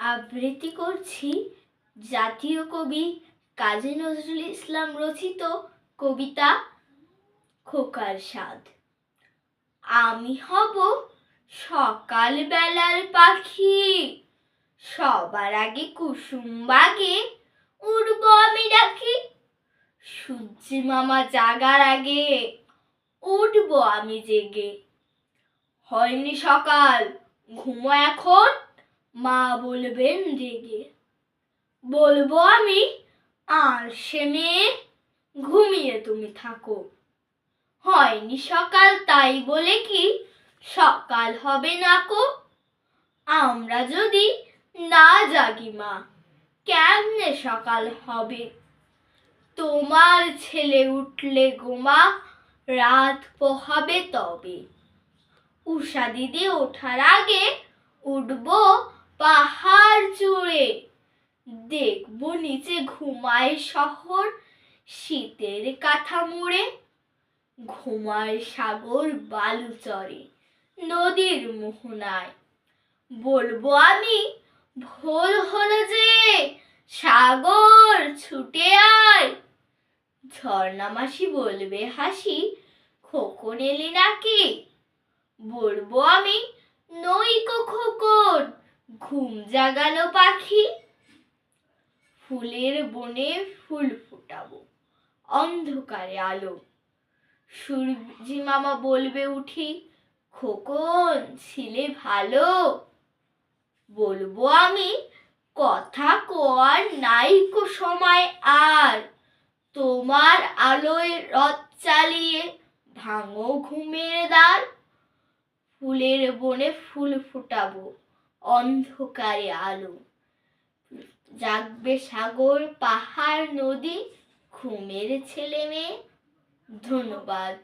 আবৃত্তি করছি জাতীয় কবি কাজী নজরুল ইসলাম রচিত কবিতা খোকার স্বাদ। আমি হব সকাল বেলার পাখি। সবার আগে কুসুম বাগে উড়বো আমি ডাকি। সূর্যি মামা জাগার আগে উঠব আমি জেগে। হয়নি সকাল, ঘুমো এখন মা বলবেন, রেগে বলব আমি, আর সে মেয়ে ঘুমিয়ে তুমি থাকো। হয়নি সকাল, তাই বলে কি সকাল হবে না কো? আমরা যদি না জাগি মা, কেমনে সকাল হবে? তোমার ছেলে উঠলে গোমা রাত পোহাবে তবে। উষা দিদি ওঠার আগে উঠবো পাহাড় জুড়ে। দেখব নিচে ঘুমায় শহর, শীতের কাঁথা মুড়ে। ঘুমায় সাগর বালু বালুচরে নদীর মোহনায়। বলব আমি, ভোর হলো যে, সাগর ছুটে আয়। ঝর্ণা মাসি বলবে, হাসি, খোকন এলি নাকি? বলব আমি নইকো খোকন। ঘুম জাগানো পাখি, ফুলের বনে ফুল ফুটাবো, অন্ধকারে আলো। সূর্যি মামা বলবে উঠি, খোকন, ছিলে ভালো। বলব আমি, কথা কোয়ার নাইকো সময় আর। তোমার আলোয় রথ চালিয়ে ভাঙো ঘুমের দ্বার, ফুলের বনে ফুল ফুটাবো। অন্ধকারে আলো। জাগবে সাগর পাহাড় নদী ঘুমের ছেলে মেয়ে ধন্যবাদ।